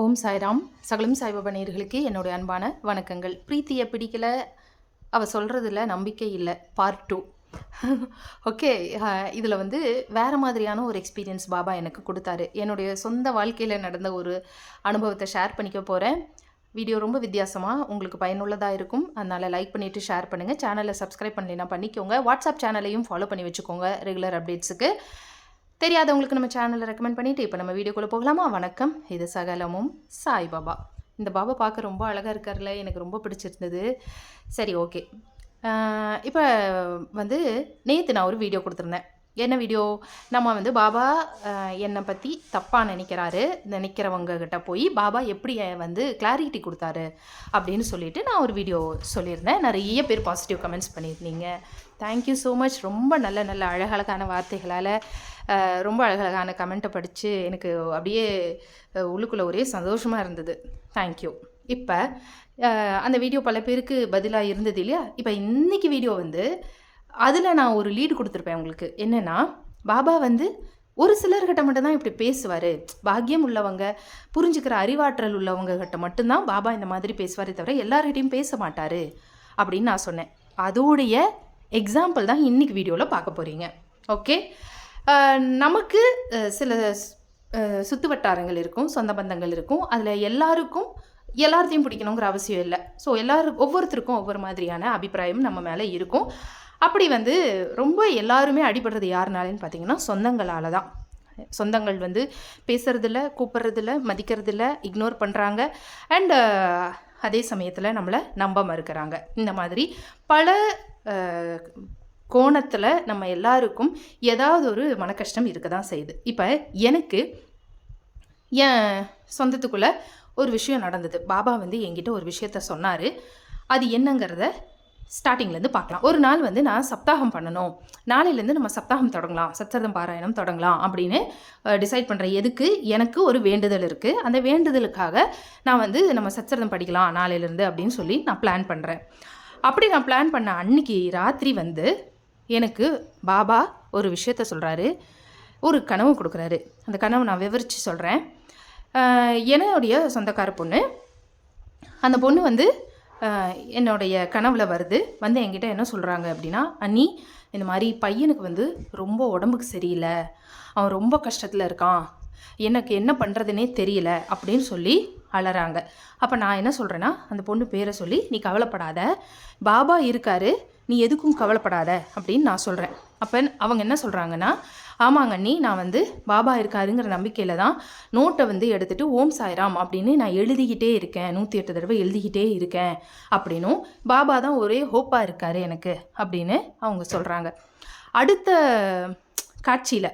ஓம் சாய்ராம். சகலம் சாய்பாபா நேயர்களுக்கு என்னுடைய அன்பான வணக்கங்கள். பிரீத்தியை பிடிக்கல. அவள் சொல்கிறதுல நம்பிக்கை இல்லை. பார்ட் டூ ஓகே இதில் வந்து வேறு மாதிரியான ஒரு எக்ஸ்பீரியன்ஸ் பாபா எனக்கு கொடுத்தாரு. என்னுடைய சொந்த வாழ்க்கையில் நடந்த ஒரு அனுபவத்தை ஷேர் பண்ணிக்க போகிறேன் வீடியோ ரொம்ப வித்தியாசமாக உங்களுக்கு பயனுள்ளதாக இருக்கும். அதனால் லைக் பண்ணிவிட்டு ஷேர் பண்ணுங்கள் சேனலை சப்ஸ்கிரைப் பண்ணலைன்னா பண்ணிக்கோங்க. வாட்ஸ்அப் சேனலையும் ஃபாலோ பண்ணி வச்சுக்கோங்க. ரெகுலர் அப்டேட்ஸுக்கு தெரியாதவங்களுக்கு நம்ம சேனலை ரெக்கமெண்ட் பண்ணிவிட்டு இப்போ நம்ம வீடியோக்குள்ளே போகலாமா? வணக்கம். இது சகலமும் சாய் பாபா. இந்த பாபா பார்க்க ரொம்ப அழகாக இருக்கார்ல எனக்கு ரொம்ப பிடிச்சிருந்தது. சரி ஓகே இப்போ வந்து நேற்று நான் ஒரு வீடியோ கொடுத்துருந்தேன். என்ன வீடியோ நம்ம வந்து பாபா என்னை பற்றி தப்பாக நினைக்கிறாரு. நினைக்கிறவங்க கிட்ட போய் பாபா எப்படி வந்து கிளாரிட்டி கொடுத்தாரு அப்படின்னு சொல்லிட்டு நான் ஒரு வீடியோ சொல்லியிருந்தேன். நிறைய பேர் பாசிட்டிவ் கமெண்ட்ஸ் பண்ணியிருந்தீங்க. தேங்க்யூ ஸோ மச் ரொம்ப நல்ல நல்ல அழகழகான வார்த்தைகளால் ரொம்ப அழகழகான கமெண்ட்டை படித்து எனக்கு அப்படியே உள்ளுக்குள்ளே ஒரே சந்தோஷமாக இருந்தது. தேங்க்யூ இப்போ அந்த வீடியோ பல பேருக்கு பதிலாக இருந்தது இல்லையா? இப்போ இன்றைக்கி வீடியோ வந்து அதில் நான் ஒரு லீடு கொடுத்துருப்பேன் உங்களுக்கு. என்னென்னா பாபா வந்து ஒரு சிலர்கிட்ட மட்டும்தான் இப்படி பேசுவார். பாக்கியம் உள்ளவங்க புரிஞ்சுக்கிற அறிவாற்றல் உள்ளவங்க கிட்ட மட்டும்தான் பாபா இந்த மாதிரி பேசுவாரே தவிர எல்லார்கிட்டையும் பேச மாட்டார் அப்படின்னு நான் சொன்னேன். அதோடைய எக்ஸாம்பிள் தான் இன்னைக்கு வீடியோவில் பார்க்க போகிறீங்க ஓகே நமக்கு சில சுற்று வட்டாரங்கள் இருக்கும் சொந்த பந்தங்கள் இருக்கும். அதில் எல்லாருக்கும் எல்லாத்தையும் பிடிக்கணுங்கிற அவசியம் இல்லை. ஸோ எல்லாரும் ஒவ்வொருத்தருக்கும் ஒவ்வொரு மாதிரியான அபிப்பிராயம் நம்ம மேலே இருக்கும். அப்படி வந்து ரொம்ப எல்லாருமே அடிபடுறது யாருனாலேன்னு பார்த்தீங்கன்னா சொந்தங்களால் தான். சொந்தங்கள் வந்து பேசுறதில்ல கூப்பிட்றதில்ல மதிக்கிறதில்ல இக்னோர் பண்ணுறாங்க அண்டு அதே சமயத்தில் நம்மளை நம்ப மறுக்கிறாங்க. இந்த மாதிரி பல கோணத்தில் நம்ம எல்லாருக்கும் ஏதாவது ஒரு மனக்கஷ்டம் இருக்க தான் செய்யுது. இப்போ எனக்கு என் சொந்தத்துக்குள்ளே ஒரு விஷயம் நடந்தது. பாபா வந்து என்கிட்ட ஒரு விஷயத்த சொன்னார். அது என்னங்கிறத ஸ்டார்டிங்லேருந்து பார்க்கலாம். ஒரு நாள் வந்து நான் சப்தாகம் பண்ணணும். நாளையிலேருந்து நம்ம சப்தாகம் தொடங்கலாம். சச்சரதம் பாராயணம் தொடங்கலாம் அப்படின்னு டிசைட் பண்ணுறேன் எதுக்கு? எனக்கு ஒரு வேண்டுதல் இருக்குது அந்த வேண்டுதலுக்காக நான் வந்து நம்ம சச்சரதம் படிக்கலாம் நாளையிலேருந்து அப்படின்னு சொல்லி நான் பிளான் பண்ணுறேன் அப்படி நான் பிளான் பண்ண அன்னைக்கு ராத்திரி வந்து எனக்கு பாபா ஒரு விஷயத்த சொல்கிறாரு ஒரு கனவு கொடுக்குறாரு. அந்த கனவு நான் விவரித்து சொல்கிறேன் என்னுடைய சொந்தக்கார பொண்ணு. அந்த பொண்ணு வந்து என்னுடைய கனவில் வருது. வந்து என்கிட்ட என்ன சொல்கிறாங்க அப்படின்னா அண்ணி இந்த மாதிரி பையனுக்கு வந்து ரொம்ப உடம்புக்கு சரியில்லை. அவன் ரொம்ப கஷ்டத்தில் இருக்கான். எனக்கு என்ன பண்ணுறதுனே தெரியல. அப்படின்னு சொல்லி அலறாங்க. அப்போ நான் என்ன சொல்கிறேன்னா அந்த பொண்ணு பேரை சொல்லி நீ கவலைப்படாத. பாபா இருக்காரு. நீ எதுக்கும் கவலைப்படாத. அப்படின்னு நான் சொல்கிறேன் அப்போ அவங்க என்ன சொல்கிறாங்கன்னா ஆமாங்க அண்ணி நான் வந்து பாபா இருக்காருங்கிற நம்பிக்கையில் தான் நோட்டை வந்து எடுத்துகிட்டு ஓம் சாய்ராம் அப்படின்னு நான் எழுதிக்கிட்டே இருக்கேன். நூற்றி எட்டு தடவை எழுதிக்கிட்டே இருக்கேன். அப்படின்னும் பாபா தான் ஒரே ஹோப்பாக இருக்காரு எனக்கு. அப்படின்னு அவங்க சொல்கிறாங்க அடுத்த காட்சியில்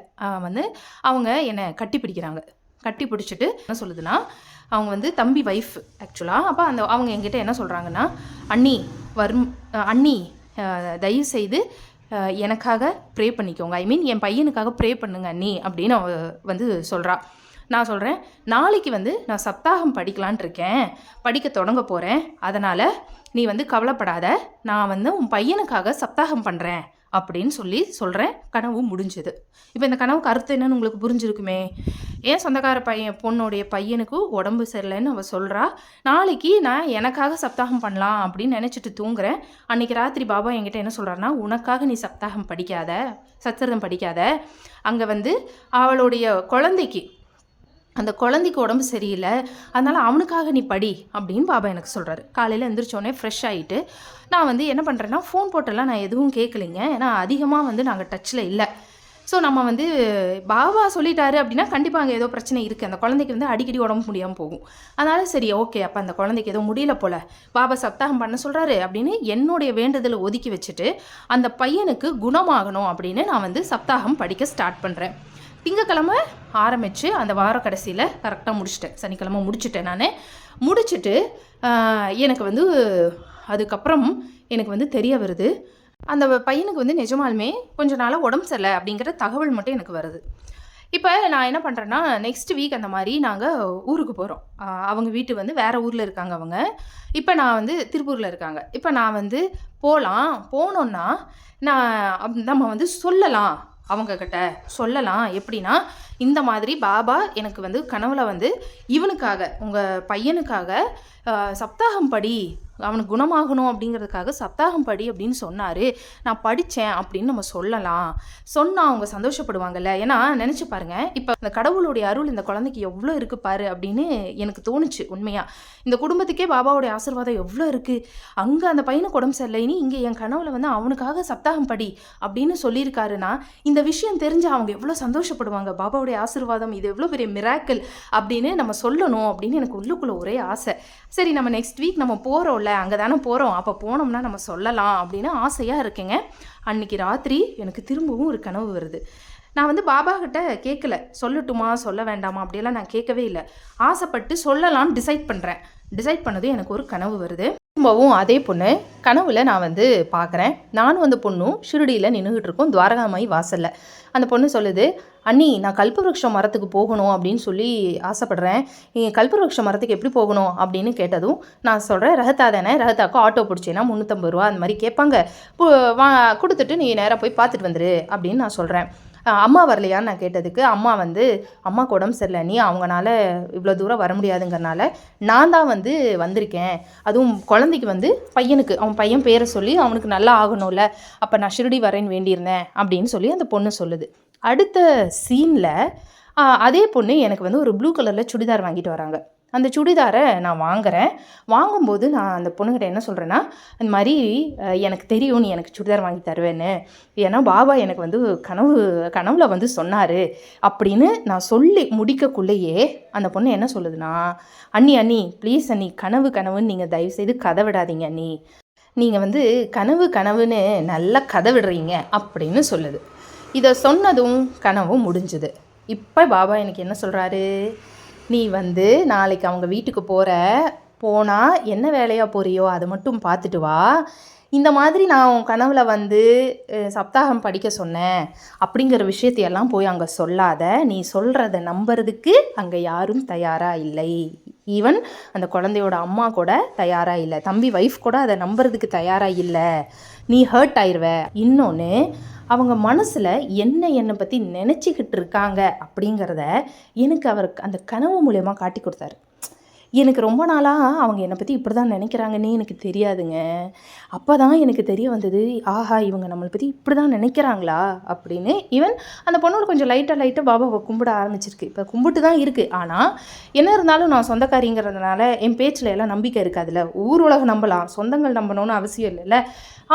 வந்து அவங்க என்னை கட்டி பிடிக்கிறாங்க கட்டி பிடிச்சிட்டு என்ன சொல்லுதுன்னா அவங்க வந்து தம்பி ஒய்ஃப் ஆக்சுவலாக அப்போ அந்த அவங்க என்கிட்ட என்ன சொல்கிறாங்கன்னா அண்ணி வரும் அண்ணி தயவு செய்து எனக்காக ப்ரே பண்ணிக்கோங்க. ஐ மீன் என் பையனுக்காக ப்ரே பண்ணுங்க அண்ணி அப்படின்னு அவ வந்து சொல்கிறா நான் சொல்கிறேன் நாளைக்கு வந்து நான் சப்தாகம் படிக்கலான் இருக்கேன். படிக்க தொடங்க போகிறேன் அதனால் நீ வந்து கவலைப்படாத. நான் வந்து உன் பையனுக்காக சப்தாகம் பண்ணுறேன் அப்படின்னு சொல்லி சொல்கிறேன் கனவு முடிஞ்சுது. இப்போ இந்த கனவு கருத்து என்னன்னு உங்களுக்கு புரிஞ்சிருக்குமே? ஏன் சொந்தக்கார பையன் பொண்ணுடைய பையனுக்கு உடம்பு சரியில்லைன்னு அவள் சொல்கிறா நாளைக்கு நான் எனக்காக சப்தாகம் பண்ணலாம் அப்படின்னு நினச்சிட்டு தூங்குறேன். அன்னைக்கு ராத்திரி பாபா என்கிட்ட என்ன சொல்கிறாருன்னா உனக்காக நீ சப்தாகம் படிக்காத சச்சரிதம் படிக்காத. அங்கே வந்து அவளுடைய குழந்தைக்கு அந்த குழந்தைக்கு உடம்பு சரியில்லை அதனால் அவனுக்காக நீ படி அப்படின்னு பாபா எனக்கு சொல்கிறாரு காலையில் எந்திரிச்சோடனே ஃப்ரெஷ் ஆகிட்டு நான் வந்து என்ன பண்ணுறேன்னா ஃபோன் போட்டெல்லாம் நான் எதுவும் கேட்கலைங்க ஏன்னா அதிகமாக வந்து நாங்கள் டச்சில் இல்லை. ஸோ நம்ம வந்து பாபா சொல்லிட்டாரு அப்படின்னா கண்டிப்பாக அங்கே ஏதோ பிரச்சனை இருக்குது அந்த குழந்தைக்கு வந்து அடிக்கடி உடம்பு முடியாமல் போகும். அதனால சரி ஓகே அப்போ அந்த குழந்தைக்கு ஏதோ முடியல போல். பாபா சப்தாகம் பண்ண சொல்கிறாரு அப்படின்னு என்னுடைய வேண்டுதலை ஒதுக்கி வச்சுட்டு அந்த பையனுக்கு குணமாகணும் அப்படின்னு நான் வந்து சப்தாகம் படிக்க ஸ்டார்ட் பண்ணுறேன் திங்கக்கிழமை ஆரம்பித்து அந்த வார கடைசியில் கரெக்டாக முடிச்சிட்டேன். சனிக்கிழமை முடிச்சிட்டேன் நான். முடிச்சுட்டு எனக்கு வந்து அதுக்கப்புறம் எனக்கு வந்து தெரிய வருது. அந்த பையனுக்கு வந்து நிஜமாலுமே கொஞ்ச நாளாக உடம்பு சரியில்லை அப்படிங்கிற தகவல் மட்டும் எனக்கு வருது. இப்போ நான் என்ன பண்ணுறேன்னா நெக்ஸ்ட் வீக் அந்த மாதிரி நாங்கள் ஊருக்கு போகிறோம் அவங்க வீட்டு வந்து வேறு ஊரில் இருக்காங்க அவங்க. இப்போ நான் வந்து திருப்பூரில் இருக்காங்க. இப்போ நான் வந்து போகலாம் போனோன்னா நான் அப்- நம்ம வந்து சொல்லலாம். அவங்கக்கிட்ட சொல்லலாம். எப்படின்னா இந்த மாதிரி பாபா எனக்கு வந்து கனவுல வந்து இவனுக்காக உங்கள் பையனுக்காக சப்தாகம் படி அவனுக்கு குணமாகணும் அப்படிங்கிறதுக்காக சப்தாகம் படி அப்படின்னு சொன்னார். நான் படித்தேன் அப்படின்னு நம்ம சொல்லலாம். சொன்னால் அவங்க சந்தோஷப்படுவாங்கல்ல. ஏன்னா நினச்சி பாருங்க. இப்போ இந்த கடவுளுடைய அருள் இந்த குழந்தைக்கு எவ்வளோ இருக்குது பாரு அப்படின்னு எனக்கு தோணுச்சு உண்மையாக இந்த குடும்பத்துக்கே பாபாவுடைய ஆசீர்வாதம் எவ்வளோ இருக்குது அங்கே அந்த பையனுக்கு உடம்பு சரியில்லைன்னு இங்கே என் கனவுல வந்து அவனுக்காக சப்தாகம் படி அப்படின்னு சொல்லியிருக்காருன்னா இந்த விஷயம் தெரிஞ்சு அவங்க எவ்வளோ சந்தோஷப்படுவாங்க. பாபாவுடைய ஆசீர்வாதம் இது எவ்வளோ பெரிய மிராக்கிள் அப்படின்னு நம்ம சொல்லணும் அப்படின்னு எனக்கு உள்ளுக்குள்ள ஒரே ஆசை. சரி நம்ம நெக்ஸ்ட் வீக் நம்ம போகிறோம்ல அங்கே தானே போகிறோம் அப்போ போனோம்னா நம்ம சொல்லலாம் அப்படின்னு ஆசையாக இருக்கேங்க. அன்னைக்கு ராத்திரி எனக்கு திரும்பவும் ஒரு கனவு வருது. நான் வந்து பாபா கிட்ட கேட்கல சொல்லட்டுமா சொல்ல வேண்டாமா? அப்படியெல்லாம் நான் கேட்கவே இல்லை. ஆசைப்பட்டு சொல்லலாம்னு டிசைட் பண்ணுறேன் டிசைட் பண்ணது எனக்கு ஒரு கனவு வருது. திரும்பவும் அதே பொண்ணு. கனவுல நான் வந்து பார்க்குறேன் நானும் அந்த பொண்ணும் ஷிரடியில் நின்றுக்கிட்டு இருக்கோம். துவாரகாமாயி வாசலில். அந்த பொண்ணு சொல்லுது அண்ணி நான் கல்பவருஷம் மரத்துக்கு போகணும் அப்படின்னு சொல்லி ஆசைப்படுறேன். கல்பவருஷம் மரத்துக்கு எப்படி போகணும்? அப்படின்னு கேட்டதும் நான் சொல்கிறேன் ரகத்தா தானே? ரகத்தாக்கு ஆட்டோ பிடிச்சேன்னா முந்நூற்றம்பது ரூபா. அந்த மாதிரி கேட்பாங்க. வா கொடுத்துட்டு நீ நேராக போய் பார்த்துட்டு வந்துரு அப்படின்னு நான் சொல்கிறேன் அம்மா வரலையான்னு நான் கேட்டதுக்கு அம்மா வந்து அம்மாவுக்கு உடம்பு சரியில்லை நீ அவங்கனால இவ்வளோ தூரம் வர முடியாதுங்கிறனால நான் தான் வந்து வந்திருக்கேன். அதுவும் குழந்தைக்கு வந்து பையனுக்கு அவன் பையன் பேரை சொல்லி அவனுக்கு நல்லா ஆகணும்ல அப்போ நான் ஷிரடி வரேன்னு வேண்டியிருந்தேன் அப்படின்னு சொல்லி அந்த பொண்ணு சொல்லுது. அடுத்த சீனில் அதே பொண்ணு எனக்கு வந்து ஒரு ப்ளூ கலரில் சுடிதார் வாங்கிட்டு வராங்க. அந்த சுடிதாரை நான் வாங்குறேன். வாங்கும்போது நான் அந்த பொண்ணுகிட்ட என்ன சொல்கிறேன்னா இந்த மாதிரி எனக்கு தெரியும் நீ எனக்கு சுடிதார் வாங்கி தருவேன்னு. ஏன்னா பாபா எனக்கு வந்து கனவு கனவுல வந்து சொன்னார். அப்படின்னு நான் சொல்லி முடிக்கக்குள்ளேயே அந்த பொண்ணு என்ன சொல்லுதுன்னா அண்ணி அண்ணி ப்ளீஸ் அண்ணி கனவு கனவுன்னு நீங்கள் தயவுசெய்து கதை விடாதீங்க அண்ணி. நீங்கள் வந்து கனவு கனவுன்னு நல்லா கதை விடுறீங்க அப்படின்னு சொல்லுது. இதை சொன்னதும் கனவும் முடிஞ்சுது. இப்போ பாபா எனக்கு என்ன சொல்கிறாரு நீ வந்து நாளைக்கு அவங்க வீட்டுக்கு போகிற போனால் என்ன வேலையாக போறியோ அதை மட்டும் பார்த்துட்டு வா. இந்த மாதிரி நான் உன் கனவில் வந்து சப்தாகம் படிக்க சொன்னேன். அப்படிங்கிற விஷயத்தையெல்லாம் போய் அங்கே சொல்லாத. நீ சொல்கிறத நம்புறதுக்கு அங்கே யாரும் தயாராக இல்லை. ஈவன் அந்த குழந்தையோட அம்மா கூட தயாராக இல்லை. தம்பி ஒய்ஃப் கூட அதை நம்புறதுக்கு தயாராக இல்லை. நீ ஹர்ட் ஆயிடுவ இன்னொன்று அவங்க மனசில் என்ன என்னை பற்றி நினச்சிக்கிட்டு இருக்காங்க அப்படிங்கிறத எனக்கு அவர் அந்த கனவு மூலயமா காட்டி கொடுத்தாரு. எனக்கு ரொம்ப நாளாக அவங்க என்னை பற்றி இப்படி தான் நினைக்கிறாங்கன்னே எனக்கு தெரியாதுங்க. அப்போ தான் எனக்கு தெரிய வந்தது ஆஹா இவங்க நம்மளை பற்றி இப்படி தான் நினைக்கிறாங்களா? அப்படின்னு ஈவன் அந்த பொண்ணோட கொஞ்சம் லைட்டாக லைட்டாக பாபாவை கும்பிட ஆரம்பிச்சிருக்கு. இப்போ கும்பிட்டு தான் இருக்குது ஆனால் என்ன இருந்தாலும் நான் சொந்தக்காரிங்கிறதுனால என் பேச்சில் எல்லாம் நம்பிக்கை இருக்காதுல்ல. ஊர் உலகம் நம்பலாம். சொந்தங்கள் நம்பணும்னு அவசியம் இல்லைல்ல.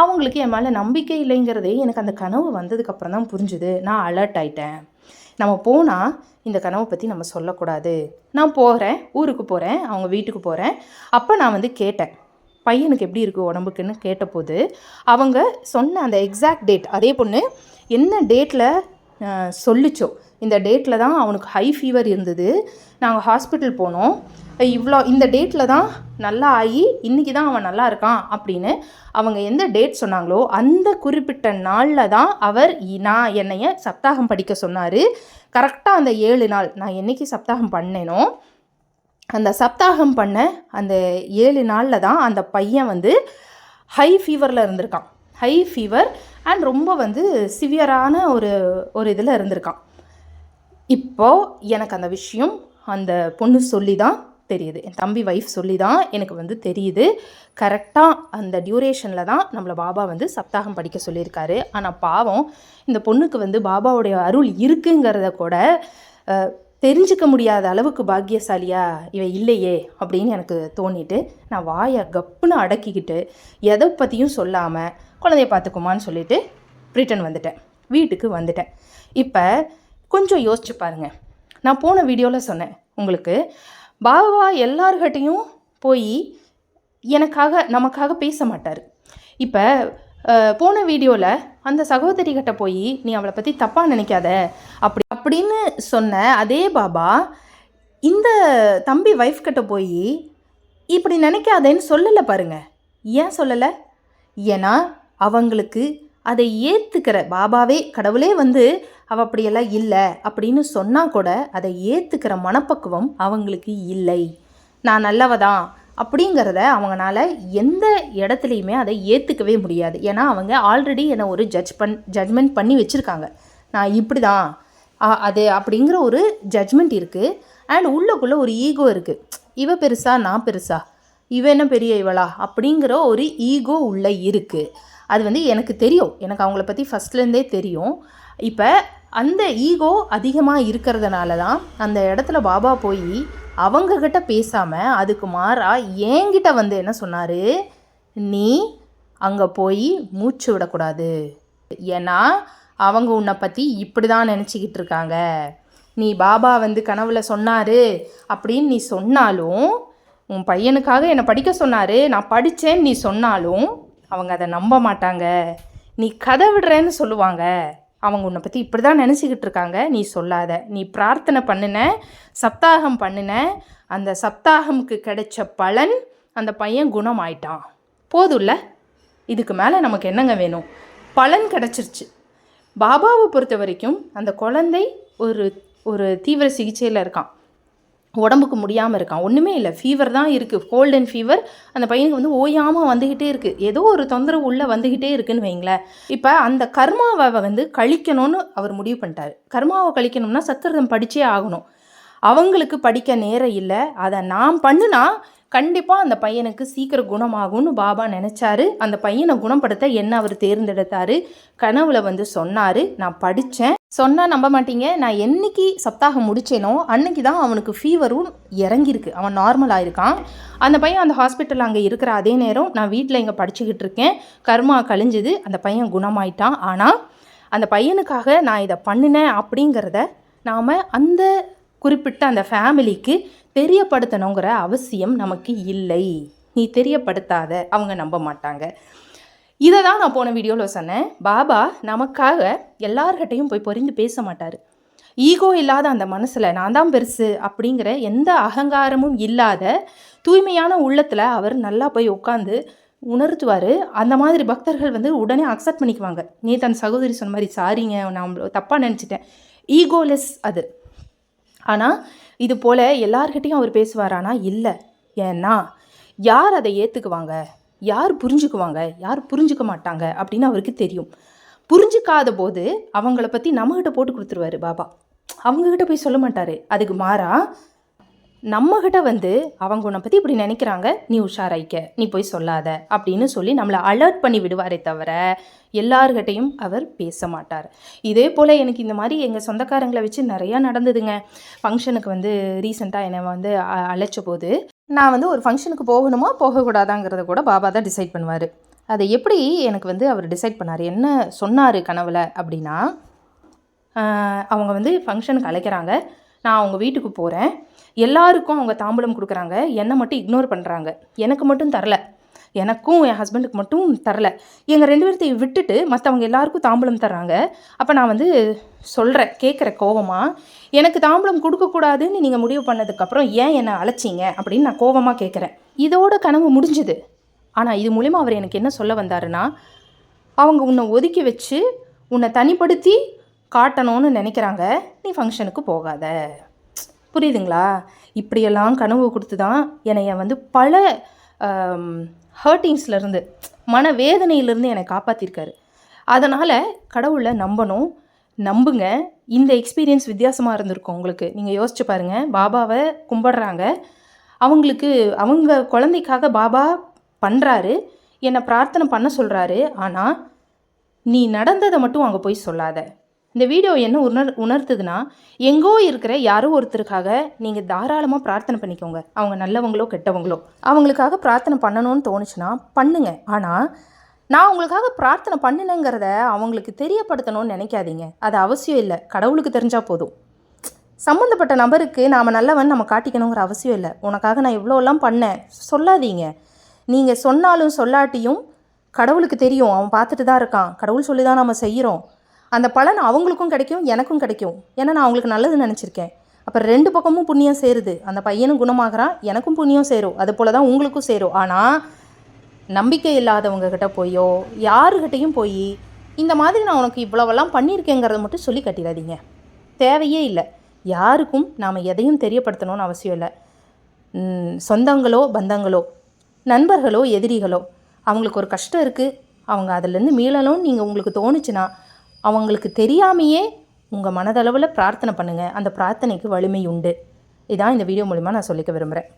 அவங்களுக்கு என் மேலே நம்பிக்கை இல்லைங்கிறதே எனக்கு அந்த கனவு வந்ததுக்கப்புறம் தான் புரிஞ்சுது. நான் அலர்ட் ஆயிட்டேன். நம்ம போனால் இந்த கனவை பற்றி நம்ம சொல்லக்கூடாது. நான் போகிறேன் ஊருக்கு போகிறேன் அவங்க வீட்டுக்கு போகிறேன் அப்போ நான் வந்து கேட்டேன். பையனுக்கு எப்படி இருக்குது உடம்புக்குன்னு கேட்டபோது அவங்க சொன்ன அந்த எக்ஸாக்ட் டேட் அதே பொண்ணு என்ன டேட்டில் சொல்லிச்சோ? இந்த டேட்டில் தான் அவனுக்கு ஹை ஃபீவர் இருந்தது. நாங்கள் ஹாஸ்பிட்டல் போனோம். இவ்வளோ இந்த டேட்டில் தான் நல்லா ஆகி இன்றைக்கி தான் அவன் நல்லா இருக்கான் அப்படின்னு அவங்க எந்த டேட் சொன்னாங்களோ அந்த குறிப்பிட்ட நாளில் தான் அவர் நான் என்னைய சப்தாகம் படிக்க சொன்னார். கரெக்டாக அந்த ஏழு நாள் நான் என்னைக்கு சப்தாகம் பண்ணேனோ அந்த சப்தாகம் பண்ண அந்த ஏழு நாளில் தான் அந்த பையன் வந்து ஹை ஃபீவரில் இருந்திருக்கான். ஹை ஃபீவர் அண்ட் ரொம்ப வந்து சிவியரான ஒரு ஒரு இதில் இருந்திருக்கான். இப்போது எனக்கு அந்த விஷயம் அந்த பொண்ணு சொல்லி தான் தெரியுது. என் தம்பி ஒய்ஃப் சொல்லி தான் எனக்கு வந்து தெரியுது. கரெக்டாக அந்த டியூரேஷனில் தான் நம்மளை பாபா வந்து சப்தாகம் படிக்க சொல்லியிருக்காரு. ஆனால் பாவம் இந்த பொண்ணுக்கு வந்து பாபாவுடைய அருள் இருக்குங்கிறத கூட தெரிஞ்சுக்க முடியாத அளவுக்கு பாக்கியசாலியா இவ இல்லையே அப்படின்னு எனக்கு தோணிட்டு நான் வாயை கப்புன்னு அடக்கிக்கிட்டு எதை பற்றியும் சொல்லாமல் குழந்தைய பார்த்துக்குமான்னு சொல்லிட்டு ரிட்டன் வந்துட்டேன். வீட்டுக்கு வந்துட்டேன். இப்போ கொஞ்சம் யோசிச்சு பாருங்கள் நான் போன வீடியோவில் சொன்னேன் உங்களுக்கு பாபா எல்லார்கிட்டையும் போய் எனக்காக நமக்காக பேச மாட்டார். இப்போ போன வீடியோவில் அந்த சகோதரிகிட்ட போய் நீ அவளை பற்றி தப்பாக நினைக்காத. அப்படி அப்படின்னு சொன்ன அதே பாபா இந்த தம்பி ஒய்ஃப் கிட்ட போய் இப்படி நினைக்காதேன்னு சொல்லலை பாருங்க. ஏன் சொல்லலை? ஏன்னா அவங்களுக்கு அதை ஏற்றுக்கிற பாபாவே கடவுளே வந்து அவள் அப்படியெல்லாம் இல்லை அப்படின்னு சொன்னால் கூட அதை ஏற்றுக்கிற மனப்பக்குவம் அவங்களுக்கு இல்லை. நான் நல்லவ தான் அப்படிங்கிறத அவங்களால எந்த இடத்துலையுமே அதை ஏற்றுக்கவே முடியாது. ஏன்னா அவங்க ஆல்ரெடி என்னை ஒரு ஜட்ஜ் பண் ஜட்மெண்ட் பண்ணி வச்சுருக்காங்க. நான் இப்படி தான் அது அப்படிங்கிற ஒரு ஜட்ஜ்மெண்ட் இருக்குது அண்ட் உள்ளக்குள்ளே ஒரு ஈகோ இருக்குது இவ பெருசா நான் பெருசா? இவ என்ன பெரிய இவளா? அப்படிங்கிற ஒரு ஈகோ உள்ளே இருக்குது அது வந்து எனக்கு தெரியும். எனக்கு அவங்கள பற்றி ஃபஸ்ட்லேருந்தே தெரியும். இப்போ அந்த ஈகோ அதிகமாக இருக்கிறதுனால தான் அந்த இடத்துல பாபா போய் அவங்கக்கிட்ட பேசாமல் அதுக்கு மாறா என்கிட்ட வந்து என்ன சொன்னார்? நீ அங்கே போய் மூச்சு விடக்கூடாது. ஏன்னா அவங்க உன்னை பற்றி இப்படி தான் நினச்சிக்கிட்டு இருக்காங்க. நீ பாபா வந்து கனவுல சொன்னார் அப்படின்னு நீ சொன்னாலும் உன் பையனுக்காக என்னை படிக்க சொன்னார் நான் படித்தேன்னு நீ சொன்னாலும் அவங்க அதை நம்ப மாட்டாங்க. நீ கதை விடுறேன்னு சொல்லுவாங்க. அவங்க உன்னை பற்றி இப்படி தான் நினச்சிக்கிட்டு இருக்காங்க. நீ சொல்லாத. நீ பிரார்த்தனை பண்ணின சப்தாகம் பண்ணின அந்த சப்தாகமுக்கு கிடைச்ச பலன் அந்த பையன் குணமாயிட்டான். போதும்ல? இதுக்கு மேலே நமக்கு என்னங்க வேணும்? பலன் கிடச்சிருச்சு. பாபாவை பொறுத்த வரைக்கும் அந்த குழந்தை ஒரு ஒரு தீவிர சிகிச்சையில் இருக்கான். உடம்புக்கு முடியாமல் இருக்கான். ஒன்றுமே இல்லை. ஃபீவர் தான் இருக்குது கோல்ட் அண்ட் ஃபீவர் அந்த பையனுக்கு வந்து ஓயாமல் வந்துக்கிட்டே இருக்குது ஏதோ ஒரு தொந்தரவு உள்ளே வந்துக்கிட்டே இருக்குன்னு வைங்களேன். இப்போ அந்த கர்மாவை வந்து கழிக்கணும்னு அவர் முடிவு பண்ணிட்டாரு. கர்மாவை கழிக்கணும்னா சத்திரதம் படித்தே ஆகணும். அவங்களுக்கு படிக்க நேரம் இல்லை. அதை நான் பண்ணுனா கண்டிப்பாக அந்த பையனுக்கு சீக்கிரம் குணமாகும்னு பாபா நினச்சாரு. அந்த பையனை குணப்படுத்த என்ன அவர் தேர்ந்தெடுத்தாரு? கனவுல வந்து சொன்னார் நான் படித்தேன் சொன்னால் நம்ப மாட்டீங்க. நான் என்னைக்கு சப்தாகம் முடிச்சேனோ அன்னைக்கு தான் அவனுக்கு ஃபீவரும் இறங்கியிருக்கு. அவன் நார்மலாக இருக்கான் அந்த பையன் அந்த ஹாஸ்பிட்டல் அங்கே இருக்கிற அதே நேரம் நான் வீட்டில் இங்கே படிச்சுக்கிட்டு இருக்கேன். கர்மா கழிஞ்சுது. அந்த பையன் குணமாயிட்டான். ஆனால் அந்த பையனுக்காக நான் இதை பண்ணினேன் அப்படிங்கிறத நாம் அந்த குறிப்பிட்ட அந்த ஃபேமிலிக்கு தெரியப்படுத்தணுங்கிற அவசியம் நமக்கு இல்லை. நீ தெரியப்படுத்தாத அவங்க நம்ப மாட்டாங்க. இதை தான் நான் போன வீடியோவில் சொன்னேன். பாபா நமக்காக எல்லார்கிட்டையும் போய் பொறிந்து பேச மாட்டார். ஈகோ இல்லாத அந்த மனசில் நான் தான் பெருசு அப்படிங்கிற எந்த அகங்காரமும் இல்லாத தூய்மையான உள்ளத்தில் அவர் நல்லா போய் உட்காந்து உணர்த்துவார். அந்த மாதிரி பக்தர்கள் வந்து உடனே அக்செப்ட் பண்ணிக்குவாங்க. நீ தன் சகோதரி சொன்ன மாதிரி சாரிங்க நான் தப்பாக நினச்சிட்டேன். ஈகோலெஸ் அது. ஆனால் இது போல் எல்லார்கிட்டையும் அவர் பேசுவார் ஆனால் இல்லை. ஏன்னா யார் அதை ஏற்றுக்குவாங்க யார் புரிஞ்சுக்குவாங்க? யார் புரிஞ்சுக்க மாட்டாங்க? அப்படின்னு அவருக்கு தெரியும். புரிஞ்சுக்காத போது அவங்கள பற்றி நம்மகிட்ட போட்டு கொடுத்துருவாரு பாபா. அவங்கக்கிட்ட போய் சொல்ல மாட்டார். அதுக்கு மாறா நம்மகிட்ட வந்து அவங்க உன்னை பற்றி இப்படி நினைக்கிறாங்க நீ உஷாராய்க்க நீ போய் சொல்லாத அப்படின்னு சொல்லி நம்மளை அலர்ட் பண்ணி விடுவாரே தவிர எல்லார்கிட்டையும் அவர் பேச மாட்டார். இதே போல் எனக்கு இந்த மாதிரி எங்கள் சொந்தக்காரங்களை வச்சு நிறையா நடந்ததுங்க. ஃபங்க்ஷனுக்கு வந்து ரீசெண்டாக என்னை வந்து அ- அழைச்ச போது நான் வந்து ஒரு ஃபங்க்ஷனுக்கு போகணுமா போகக்கூடாதாங்கிறத கூட பாபா தான் டிசைட் பண்ணுவார். அதை எப்படி எனக்கு வந்து அவர் டிசைட் பண்ணார் என்ன சொன்னார் கனவில் அப்படின்னா அவங்க வந்து ஃபங்க்ஷனுக்கு அழைக்கிறாங்க. நான் அவங்க வீட்டுக்கு போகிறேன் எல்லாருக்கும் அவங்க தாம்பூலம் கொடுக்குறாங்க. என்னை மட்டும் இக்னோர் பண்ணுறாங்க எனக்கு மட்டும் தரல. எனக்கும் என் ஹஸ்பண்டுக்கு மட்டும் தரல. எங்கள் ரெண்டு பேர்த்தையும் விட்டுட்டு மற்றவங்க எல்லாருக்கும் தாம்பூலம் தர்றாங்க. அப்போ நான் வந்து சொல்கிறேன் கேட்குற கோவமாக எனக்கு தாம்பூலம் கொடுக்கக்கூடாதுன்னு நீங்கள் முடிவு பண்ணதுக்கப்புறம் ஏன் என்னை அழைச்சிங்க? அப்படின்னு நான் கோவமாக கேட்குறேன் இதோட கனவு முடிஞ்சுது. ஆனால் இது மூலிமா அவர் எனக்கு என்ன சொல்ல வந்தாருன்னா அவங்க உன்னை ஒதுக்கி வச்சு உன்னை தனிப்படுத்தி காட்டணும்னு நினைக்கிறாங்க. நீ ஃபங்க்ஷனுக்கு போகாத. புரியுதுங்களா? இப்படியெல்லாம் கனவு கொடுத்து தான் என்னைய வந்து பல ஹர்ட்டிங்ஸ்லேருந்து மன வேதனையிலேருந்து என்னை காப்பாற்றிருக்காரு அதனால் கடவுளை நம்பணும் நம்புங்க. இந்த எக்ஸ்பீரியன்ஸ் வித்தியாசமாக இருந்திருக்கும் உங்களுக்கு. நீங்கள் யோசிச்சு பாருங்கள் பாபாவை கும்பிடுறாங்க. அவங்களுக்கு அவங்க குழந்தைக்காக பாபா பண்ணுறாரு என்னை பிரார்த்தனை பண்ண சொல்கிறாரு ஆனால் நீ நடந்ததை மட்டும் அங்கே போய் சொல்லாத. இந்த வீடியோ என்ன உணர் உணர்த்துதுன்னா எங்கோ இருக்கிற யாரோ ஒருத்தருக்காக நீங்கள் தாராளமாக பிரார்த்தனை பண்ணிக்கோங்க. அவங்க நல்லவங்களோ கெட்டவங்களோ. அவங்களுக்காக பிரார்த்தனை பண்ணணும்னு தோணுச்சுன்னா பண்ணுங்க. ஆனால் நான் உங்களுக்காக பிரார்த்தனை பண்ணினேங்கிறத அவங்களுக்கு தெரியப்படுத்தணும்னு நினைக்காதீங்க. அது அவசியம் இல்லை. கடவுளுக்கு தெரிஞ்சால் போதும். சம்மந்தப்பட்ட நபருக்கு நாம் நல்லவன் நம்ம காட்டிக்கணுங்கிற அவசியம் இல்லை. உனக்காக நான் இவ்வளோலாம் பண்ணேன். சொல்லாதீங்க. நீங்கள் சொன்னாலும் சொல்லாட்டியும் கடவுளுக்கு தெரியும். அவன் பார்த்துட்டு தான் இருக்கான். கடவுள் சொல்லி தான் நம்ம செய்கிறோம் அந்த பலன் அவங்களுக்கும் கிடைக்கும் எனக்கும் கிடைக்கும். ஏன்னா நான் அவங்களுக்கு நல்லது நினச்சிருக்கேன். அப்புறம் ரெண்டு பக்கமும் புண்ணியம் சேருது. அந்த பையனும் குணமாகிறான் எனக்கும் புண்ணியம் சேரும். அது போல தான் உங்களுக்கும் சேரும். ஆனால் நம்பிக்கை இல்லாதவங்க கிட்ட போயோ யாருக்கிட்டையும் போய் இந்த மாதிரி நான் உனக்கு இவ்வளவெல்லாம் பண்ணியிருக்கேங்கிறத மட்டும் சொல்லி கட்டிடாதீங்க. தேவையே இல்லை. யாருக்கும் நாம் எதையும் தெரியப்படுத்தணும்னு அவசியம் இல்லை. சொந்தங்களோ பந்தங்களோ நண்பர்களோ எதிரிகளோ அவங்களுக்கு ஒரு கஷ்டம் இருக்குது அவங்க அதிலேருந்து மீளணும்னு நீங்கள் உங்களுக்கு தோணுச்சுன்னா அவங்களுக்கு தெரியாமையே உங்கள் மனதளவில் பிரார்த்தனை பண்ணுங்கள் அந்த பிரார்த்தனைக்கு வலிமை உண்டு இதான் இந்த வீடியோ மூலிமா நான் சொல்லிக்க விரும்புகிறேன்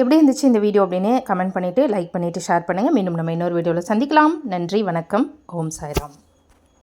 எப்படி இருந்துச்சு இந்த வீடியோ அப்படின்னு கமெண்ட் பண்ணிவிட்டு லைக் பண்ணிவிட்டு ஷேர் பண்ணுங்கள் மீண்டும் நம்ம இன்னொரு வீடியோவில் சந்திக்கலாம். நன்றி வணக்கம். ஓம் சாய்ராம்.